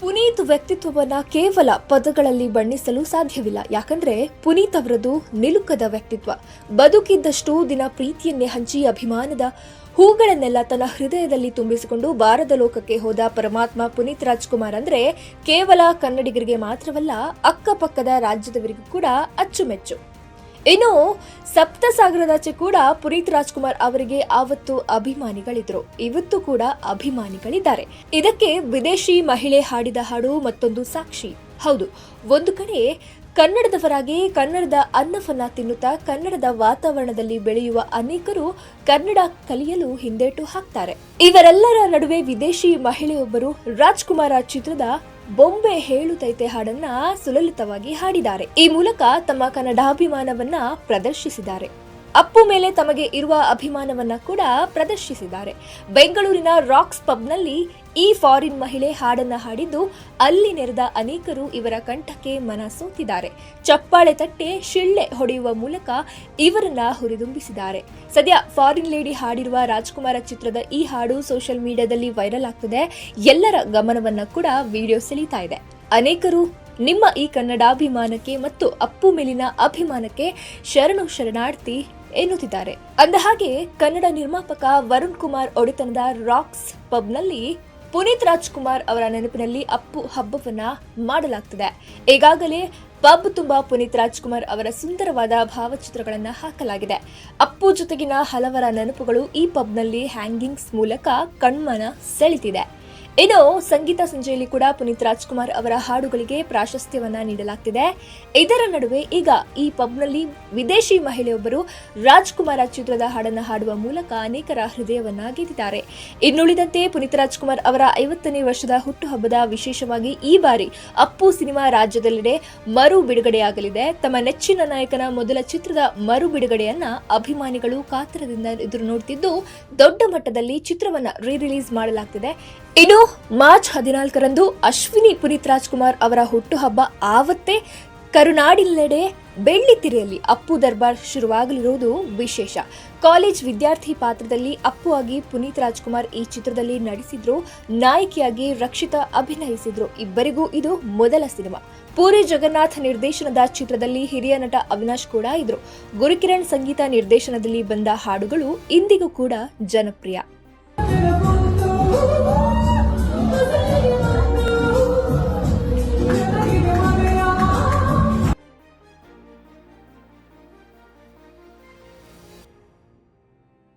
ಪುನೀತ್ ವ್ಯಕ್ತಿತ್ವವನ್ನ ಕೇವಲ ಪದಗಳಲ್ಲಿ ಬಣ್ಣಿಸಲು ಸಾಧ್ಯವಿಲ್ಲ. ಯಾಕಂದ್ರೆ ಪುನೀತ್ ಅವರದು ನಿಲುಕದ ವ್ಯಕ್ತಿತ್ವ. ಬದುಕಿದ್ದಷ್ಟು ದಿನ ಪ್ರೀತಿಯನ್ನೇ ಹಂಚಿ ಅಭಿಮಾನದ ಹೂಗಳನ್ನೆಲ್ಲ ತನ್ನ ಹೃದಯದಲ್ಲಿ ತುಂಬಿಸಿಕೊಂಡು ಬಾರದ ಲೋಕಕ್ಕೆ ಹೋದ ಪರಮಾತ್ಮ ಪುನೀತ್ ರಾಜ್ಕುಮಾರ್ ಅಂದ್ರೆ ಕೇವಲ ಕನ್ನಡಿಗರಿಗೆ ಮಾತ್ರವಲ್ಲ, ಅಕ್ಕಪಕ್ಕದ ರಾಜ್ಯದವರಿಗೂ ಕೂಡ ಅಚ್ಚುಮೆಚ್ಚು. ಇನ್ನು ಸಪ್ತಸಾಗರದಾಚೆ ಕೂಡ ಪುನೀತ್ ರಾಜ್ಕುಮಾರ್ ಅವರಿಗೆ ಆವತ್ತು ಅಭಿಮಾನಿಗಳಿದ್ರು. ಇವತ್ತು ಕೂಡ ಅಭಿಮಾನಿಗಳಿದ್ದಾರೆ. ಇದಕ್ಕೆ ವಿದೇಶಿ ಮಹಿಳೆ ಹಾಡಿದ ಹಾಡು ಮತ್ತೊಂದು ಸಾಕ್ಷಿ. ಹೌದು, ಒಂದು ಕಡೆ ಕನ್ನಡದವರಾಗಿ ಕನ್ನಡದ ಅನ್ನವನ್ನ ತಿನ್ನುತ್ತಾ ಕನ್ನಡದ ವಾತಾವರಣದಲ್ಲಿ ಬೆಳೆಯುವ ಅನೇಕರು ಕನ್ನಡ ಕಲಿಯಲು ಹಿಂದೇಟು ಹಾಕ್ತಾರೆ. ಇವರೆಲ್ಲರ ನಡುವೆ ವಿದೇಶಿ ಮಹಿಳೆಯೊಬ್ಬರು ರಾಜ್ಕುಮಾರ ಚಿತ್ರದ ಬೊಂಬೆ ಹೇಳುತ್ತೈತೆ ಹಾಡನ್ನ ಸುಲಲಿತವಾಗಿ ಹಾಡಿದ್ದಾರೆ. ಈ ಮೂಲಕ ತಮ್ಮ ಕನ್ನಡಾಭಿಮಾನವನ್ನ ಪ್ರದರ್ಶಿಸಿದ್ದಾರೆ. ಅಪ್ಪು ಮೇಲೆ ತಮಗೆ ಇರುವ ಅಭಿಮಾನವನ್ನ ಕೂಡ ಪ್ರದರ್ಶಿಸಿದ್ದಾರೆ. ಬೆಂಗಳೂರಿನ ರಾಕ್ಸ್ ಪಬ್ನಲ್ಲಿ ಈ ಫಾರಿನ್ ಮಹಿಳೆ ಹಾಡನ್ನ ಹಾಡಿದ್ದು ಅಲ್ಲಿ ನೆರೆದ ಅನೇಕರು ಇವರ ಕಂಠಕ್ಕೆ ಮನ ಸೋತಿದ್ದಾರೆ. ಚಪ್ಪಾಳೆ ತಟ್ಟೆ, ಶಿಳ್ಳೆ ಹೊಡೆಯುವ ಮೂಲಕ ಇವರನ್ನ ಹುರಿದುಂಬಿಸಿದ್ದಾರೆ. ಸದ್ಯ ಫಾರಿನ್ ಲೇಡಿ ಹಾಡಿರುವ ರಾಜ್ಕುಮಾರ ಚಿತ್ರದ ಈ ಹಾಡು ಸೋಷಿಯಲ್ ಮೀಡಿಯಾದಲ್ಲಿ ವೈರಲ್ ಆಗ್ತಿದೆ. ಎಲ್ಲರ ಗಮನವನ್ನ ಕೂಡ ವಿಡಿಯೋ ಸೆಳೀತಾ ಇದೆ. ಅನೇಕರು ನಿಮ್ಮ ಈ ಕನ್ನಡಾಭಿಮಾನಕ್ಕೆ ಮತ್ತು ಅಪ್ಪು ಮೇಲಿನ ಅಭಿಮಾನಕ್ಕೆ ಶರಣು ಶರಣಾರ್ಥಿ ಎನ್ನುತ್ತಿದ್ದಾರೆ. ಅಂದಹಾಗೆ ಕನ್ನಡ ನಿರ್ಮಾಪಕ ವರುಣ್ ಕುಮಾರ್ ಒಡೆತನದ ರಾಕ್ಸ್ ಪಬ್ನಲ್ಲಿ ಪುನೀತ್ ರಾಜ್ಕುಮಾರ್ ಅವರ ನೆನಪಿನಲ್ಲಿ ಅಪ್ಪು ಹಬ್ಬವನ್ನ ಮಾಡಲಾಗ್ತಿದೆ. ಈಗಾಗಲೇ ಪಬ್ ತುಂಬಾ ಪುನೀತ್ ರಾಜ್ಕುಮಾರ್ ಅವರ ಸುಂದರವಾದ ಭಾವಚಿತ್ರಗಳನ್ನು ಹಾಕಲಾಗಿದೆ. ಅಪ್ಪು ಜೊತೆಗಿನ ಹಲವರ ನೆನಪುಗಳು ಈ ಪಬ್ನಲ್ಲಿ ಹ್ಯಾಂಗಿಂಗ್ಸ್ ಮೂಲಕ ಕಣ್ಮನ ಸೆಳೆತಿದೆ. ಇನ್ನು ಸಂಗೀತ ಸಂಜೆಯಲ್ಲಿ ಕೂಡ ಪುನೀತ್ ರಾಜ್ಕುಮಾರ್ ಅವರ ಹಾಡುಗಳಿಗೆ ಪ್ರಾಶಸ್ತ್ಯವನ್ನ ನೀಡಲಾಗ್ತಿದೆ. ಇದರ ನಡುವೆ ಈಗ ಈ ಪಬ್ನಲ್ಲಿ ವಿದೇಶಿ ಮಹಿಳೆಯೊಬ್ಬರು ರಾಜ್ಕುಮಾರ ಚಿತ್ರದ ಹಾಡನ್ನು ಹಾಡುವ ಮೂಲಕ ಅನೇಕರ ಹೃದಯವನ್ನ ಗೆದ್ದಿದ್ದಾರೆ. ಇನ್ನುಳಿದಂತೆ ಪುನೀತ್ ರಾಜ್ಕುಮಾರ್ ಅವರ ಐವತ್ತನೇ ವರ್ಷದ ಹುಟ್ಟುಹಬ್ಬದ ವಿಶೇಷವಾಗಿ ಈ ಬಾರಿ ಅಪ್ಪು ಸಿನಿಮಾ ರಾಜ್ಯದೆಲ್ಲೆಡೆ ಮರು ಬಿಡುಗಡೆಯಾಗಲಿದೆ. ತಮ್ಮ ನೆಚ್ಚಿನ ನಾಯಕನ ಮೊದಲ ಚಿತ್ರದ ಮರು ಬಿಡುಗಡೆಯನ್ನ ಅಭಿಮಾನಿಗಳು ಕಾತರದಿಂದ ಎದುರು ನೋಡುತ್ತಿದ್ದು ದೊಡ್ಡ ಮಟ್ಟದಲ್ಲಿ ಚಿತ್ರವನ್ನ ರೀ ರಿಲೀಸ್ ಮಾಡಲಾಗ್ತಿದೆ. ಇನ್ನು ಮಾರ್ಚ್ ಹದಿನಾಲ್ಕರಂದು ಅಶ್ವಿನಿ ಪುನೀತ್ ರಾಜ್ಕುಮಾರ್ ಅವರ ಹುಟ್ಟುಹಬ್ಬ ಆವತ್ತೇ ಕರುನಾಡಿಲ್ಲೆಡೆ ಬೆಳ್ಳಿತಿರೆಯಲ್ಲಿ ಅಪ್ಪು ದರ್ಬಾರ್ ಶುರುವಾಗಲಿರುವುದು ವಿಶೇಷ. ಕಾಲೇಜ್ ವಿದ್ಯಾರ್ಥಿ ಪಾತ್ರದಲ್ಲಿ ಅಪ್ಪು ಆಗಿ ಪುನೀತ್ ರಾಜ್ಕುಮಾರ್ ಈ ಚಿತ್ರದಲ್ಲಿ ನಟಿಸಿದ್ರು, ನಾಯಕಿಯಾಗಿ ರಕ್ಷಿತಾ ಅಭಿನಯಿಸಿದ್ರು. ಇಬ್ಬರಿಗೂ ಇದು ಮೊದಲ ಸಿನಿಮಾ. ಪೂರಿ ಜಗನ್ನಾಥ್ ನಿರ್ದೇಶನದ ಚಿತ್ರದಲ್ಲಿ ಹಿರಿಯ ನಟ ಅವಿನಾಶ್ ಕೂಡ ಇದ್ರು. ಗುರುಕಿರಣ್ ಸಂಗೀತ ನಿರ್ದೇಶನದಲ್ಲಿ ಬಂದ ಹಾಡುಗಳು ಇಂದಿಗೂ ಕೂಡ ಜನಪ್ರಿಯ.